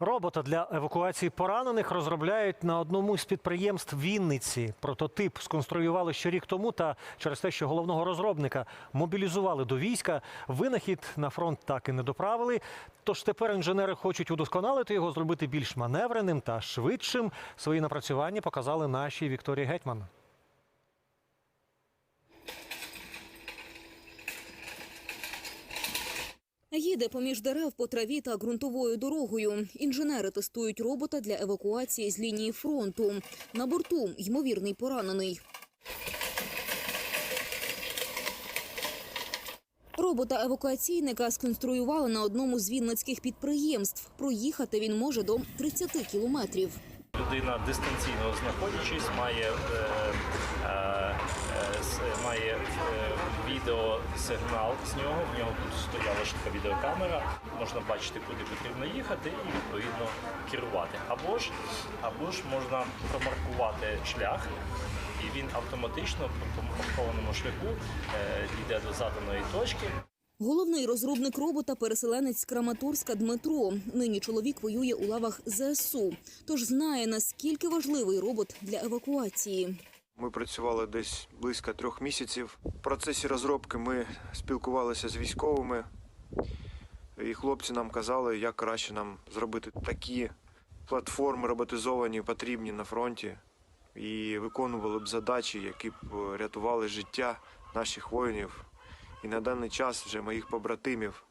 Робота для евакуації поранених розробляють на одному з підприємств Вінниці. Прототип сконструювали ще рік тому. Та через те, що головного розробника мобілізували до війська, винахід на фронт так і не доправили. Тож тепер інженери хочуть удосконалити його, зробити більш маневреним та швидшим. Свої напрацювання показали нашій Вікторії Гетьман. Їде поміж дерев по траві та ґрунтовою дорогою. Інженери тестують робота для евакуації з лінії фронту. На борту ймовірний поранений. Робота евакуаційника сконструювали на одному з вінницьких підприємств. Проїхати він може до 30 кілометрів. Людина дистанційно знаходячись, має, е, е, має е, відеосигнал з нього. В нього тут стояла швидка відеокамера. Можна бачити, куди потрібно їхати, і відповідно керувати. Або ж, або ж можна промаркувати шлях, і він автоматично по помаркованому шляху е, йде до заданої точки. Головний розробник робота переселенець з Краматорська Дмитро. Нині чоловік воює у лавах ЗСУ, тож знає наскільки важливий робот для евакуації. Ми працювали десь близько трьох місяців. В процесі розробки ми спілкувалися з військовими, і хлопці нам казали, як краще нам зробити такі платформи роботизовані, потрібні на фронті, і виконували б задачі, які б е, рятували життя наших воїнів і на даний час вже моїх побратимів.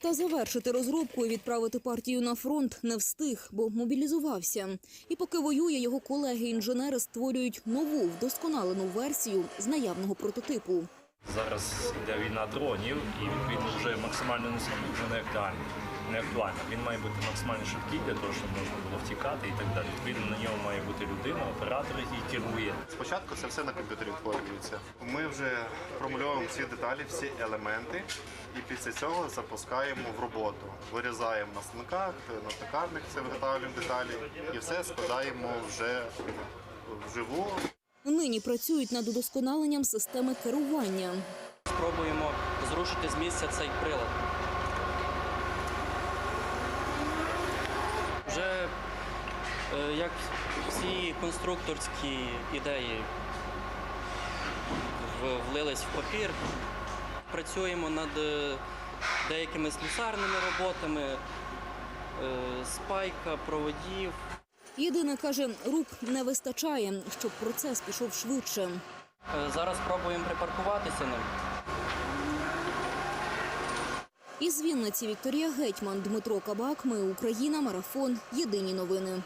Та завершити розробку і відправити партію на фронт не встиг, бо мобілізувався. І поки воює, його колеги-інженери створюють нову вдосконалену версію з наявного прототипу. Зараз йде війна дронів, і відповідно вже максимально низький вже не актуальний. Не актуально. Він має бути максимально швидкий для того, щоб можна було втікати і так далі. Відповідно, на ньому має бути людина, оператор, який керує. Спочатку це все на комп'ютері відтворюється. Ми вже промальовуємо всі деталі, всі елементи, і після цього запускаємо в роботу. Вирізаємо на станках, на токарних це виготовлюємо деталі і все складаємо вже вживу. Нині працюють над удосконаленням системи керування. Спробуємо зрушити з місця цей прилад. Вже е, як всі конструкторські ідеї влились в папір, працюємо над е, деякими слюсарними роботами, е, спайка, проводів. Єдине каже, рук не вистачає, щоб процес пішов швидше. Е, Зараз спробуємо припаркуватися ним. Із Вінниці Вікторія Гетьман, Дмитро Кабак. Ми Україна. Марафон. Єдині новини.